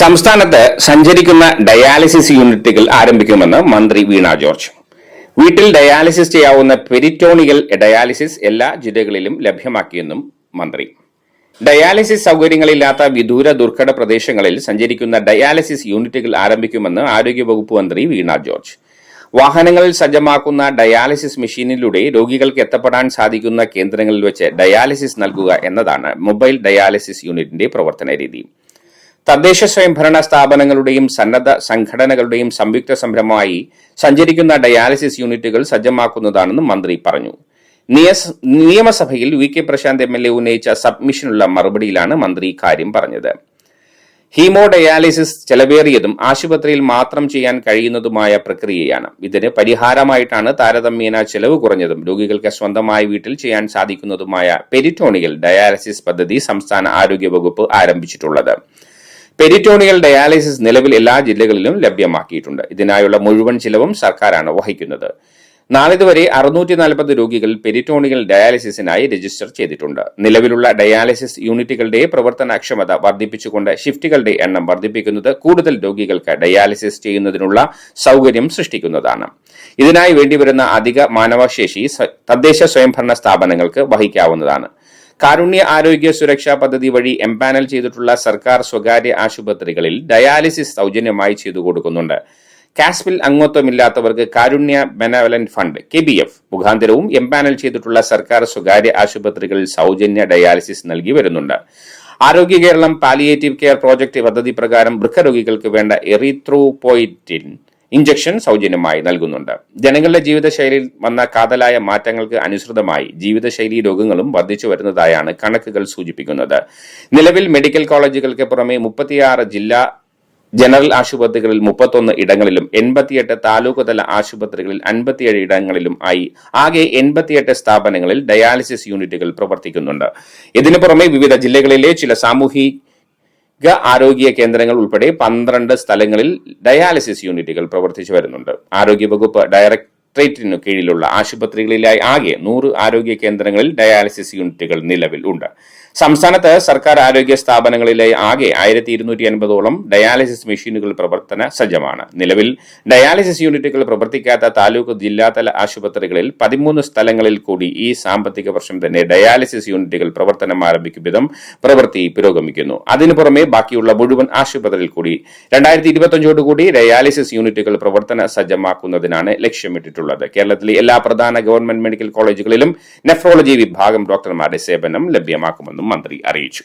സംസ്ഥാനത്ത് സഞ്ചരിക്കുന്ന ഡയാലിസിസ് യൂണിറ്റുകൾ ആരംഭിക്കുമെന്ന് മന്ത്രി വീണ ജോർജ്. വീട്ടിൽ ഡയാലിസിസ് ചെയ്യാവുന്ന പെരിറ്റോണിയൽ ഡയാലിസിസ് എല്ലാ ജില്ലകളിലും ലഭ്യമാക്കിയെന്നും മന്ത്രി. ഡയാലിസിസ് സൗകര്യങ്ങളില്ലാത്ത വിദൂര ദുർഘട പ്രദേശങ്ങളിൽ സഞ്ചരിക്കുന്ന ഡയാലിസിസ് യൂണിറ്റുകൾ ആരംഭിക്കുമെന്ന് ആരോഗ്യവകുപ്പ് മന്ത്രി വീണ ജോർജ്. വാഹനങ്ങളിൽ സജ്ജമാക്കുന്ന ഡയാലിസിസ് മെഷീനിലൂടെ രോഗികൾക്ക് എത്തപ്പെടാൻ സാധിക്കുന്ന കേന്ദ്രങ്ങളിൽ വെച്ച് ഡയാലിസിസ് നൽകുക എന്നതാണ് മൊബൈൽ ഡയാലിസിസ് യൂണിറ്റിന്റെ പ്രവർത്തന രീതി തദ്ദേശ സ്വയംഭരണ സ്ഥാപനങ്ങളുടെയും സന്നദ്ധ സംഘടനകളുടെയും സംയുക്ത സംരംഭമായി സഞ്ചരിക്കുന്ന ഡയാലിസിസ് യൂണിറ്റുകൾ സജ്ജമാക്കുന്നതാണെന്നും മന്ത്രി പറഞ്ഞു. നിയമസഭയിൽ V K Prashanth M L A ഉന്നയിച്ച സബ്മിഷനുള്ള മറുപടിയിലാണ് മന്ത്രി ഇക്കാര്യം പറഞ്ഞത്. ഹീമോ ഡയാലിസിസ് ചെലവേറിയതും ആശുപത്രിയിൽ മാത്രം ചെയ്യാൻ കഴിയുന്നതുമായ പ്രക്രിയയാണ്. ഇതിന് പരിഹാരമായിട്ടാണ് താരതമ്യേന ചെലവ് കുറഞ്ഞതും രോഗികൾക്ക് സ്വന്തമായി വീട്ടിൽ ചെയ്യാൻ സാധിക്കുന്നതുമായ പെരിറ്റോണിയൽ ഡയാലിസിസ് പദ്ധതി സംസ്ഥാന ആരോഗ്യ വകുപ്പ് ആരംഭിച്ചിട്ടുള്ളത്. പെരിറ്റോണിയൽ ഡയാലിസിസ് നിലവിൽ എല്ലാ ജില്ലകളിലും ലഭ്യമാക്കിയിട്ടുണ്ട്. ഇതിനായുള്ള മുഴുവൻ ചിലവും സർക്കാരാണ് വഹിക്കുന്നത്. നാളിതുവരെ അറുന്നൂറ്റി നാൽപ്പത് രോഗികൾ പെരിറ്റോണിയൽ ഡയാലിസിസിനായി രജിസ്റ്റർ ചെയ്തിട്ടുണ്ട്. നിലവിലുള്ള ഡയാലിസിസ് യൂണിറ്റുകളുടെ പ്രവർത്തനക്ഷമത വർദ്ധിപ്പിച്ചുകൊണ്ട് ഷിഫ്റ്റുകളുടെ എണ്ണം വർദ്ധിപ്പിക്കുന്നത് കൂടുതൽ രോഗികൾക്ക് ഡയാലിസിസ് ചെയ്യുന്നതിനുള്ള സൗകര്യം സൃഷ്ടിക്കുന്നതാണ്. ഇതിനായി വേണ്ടിവരുന്ന അധിക മാനവശേഷി തദ്ദേശ സ്വയംഭരണ സ്ഥാപനങ്ങൾക്ക് വഹിക്കാവുന്നതാണ്. കാരുണ്യ ആരോഗ്യ സുരക്ഷാ പദ്ധതി വഴി എംപാനൽ ചെയ്തിട്ടുള്ള സർക്കാർ സ്വകാര്യ ആശുപത്രികളിൽ ഡയാലിസിസ് സൗജന്യമായി ചെയ്തു കൊടുക്കുന്നുണ്ട്. കാസ്പിൽ അംഗത്വമില്ലാത്തവർക്ക് Karunya benevolent fund K B F മുഖാന്തരവും empanel ചെയ്തിട്ടുള്ള സർക്കാർ സ്വകാര്യ ആശുപത്രികളിൽ സൗജന്യ ഡയാലിസിസ് നൽകി വരുന്നുണ്ട്. ആരോഗ്യ കേരളം പാലിയേറ്റീവ് കെയർ പ്രോജക്ട് പദ്ധതി പ്രകാരം വൃക്കരോഗികൾക്ക് വേണ്ട എറിത്രോപോയിറ്റിൻ ഇഞ്ചക്ഷൻ സൗജന്യമായി നൽകുന്നുണ്ട്. ജനങ്ങളുടെ ജീവിതശൈലിയിൽ വന്ന കാതലായ മാറ്റങ്ങൾക്ക് അനുസൃതമായി ജീവിതശൈലി രോഗങ്ങളും വർദ്ധിച്ചു വരുന്നതായാണ് കണക്കുകൾ സൂചിപ്പിക്കുന്നത്. നിലവിൽ മെഡിക്കൽ കോളേജുകൾക്ക് പുറമെ മുപ്പത്തിയാറ് ജില്ലാ ജനറൽ ആശുപത്രികളിൽ മുപ്പത്തൊന്ന് ഇടങ്ങളിലും എൺപത്തിയെട്ട് താലൂക്ക് തല ആശുപത്രികളിൽ അൻപത്തിയേഴ് ഇടങ്ങളിലും ആയി ആകെ എൺപത്തിയെട്ട് സ്ഥാപനങ്ങളിൽ ഡയാലിസിസ് യൂണിറ്റുകൾ പ്രവർത്തിക്കുന്നുണ്ട്. ഇതിനു പുറമെ വിവിധ ജില്ലകളിലെ ചില സാമൂഹിക ആരോഗ്യ കേന്ദ്രങ്ങൾ ഉൾപ്പെടെ പന്ത്രണ്ട് സ്ഥലങ്ങളിൽ ഡയാലിസിസ് യൂണിറ്റുകൾ പ്രവർത്തിച്ചു വരുന്നുണ്ട്. ആരോഗ്യവകുപ്പ് ഡയറക്ടറേറ്റിനു കീഴിലുള്ള ആശുപത്രികളിലായി ആകെ നൂറ് ആരോഗ്യ കേന്ദ്രങ്ങളിൽ ഡയാലിസിസ് യൂണിറ്റുകൾ നിലവിൽ ഉണ്ട്. സംസ്ഥാനത്ത് സർക്കാർ ആരോഗ്യ സ്ഥാപനങ്ങളിലായി ആകെ ആയിരത്തി ഇരുന്നൂറ്റി അൻപതോളം ഡയാലിസിസ് മെഷീനുകൾ പ്രവർത്തന സജ്ജമാണ്. നിലവിൽ ഡയാലിസിസ് യൂണിറ്റുകൾ പ്രവർത്തിക്കാത്ത താലൂക്ക് ജില്ലാതല ആശുപത്രികളിൽ പതിമൂന്ന് സ്ഥലങ്ങളിൽ കൂടി ഈ സാമ്പത്തിക വർഷം തന്നെ ഡയാലിസിസ് യൂണിറ്റുകൾ പ്രവർത്തനം ആരംഭിക്കും വിധം പ്രവൃത്തി പുരോഗമിക്കുന്നു. അതിനു പുറമെ ബാക്കിയുള്ള മുഴുവൻ ആശുപത്രിയിൽ കൂടി രണ്ടായിരത്തി കൂടി ഡയാലിസിസ് യൂണിറ്റുകൾ പ്രവർത്തന സജ്ജമാക്കുന്നതിനാണ് ലക്ഷ്യമിട്ടിട്ടുള്ളത്. കേരളത്തിലെ എല്ലാ പ്രധാന ഗവൺമെന്റ് മെഡിക്കൽ കോളേജുകളിലും നെഫ്രോളജി വിഭാഗം ഡോക്ടർമാരുടെ സേവനം ലഭ്യമാക്കുമെന്നും മന്ത്രി അറിയിച്ചു.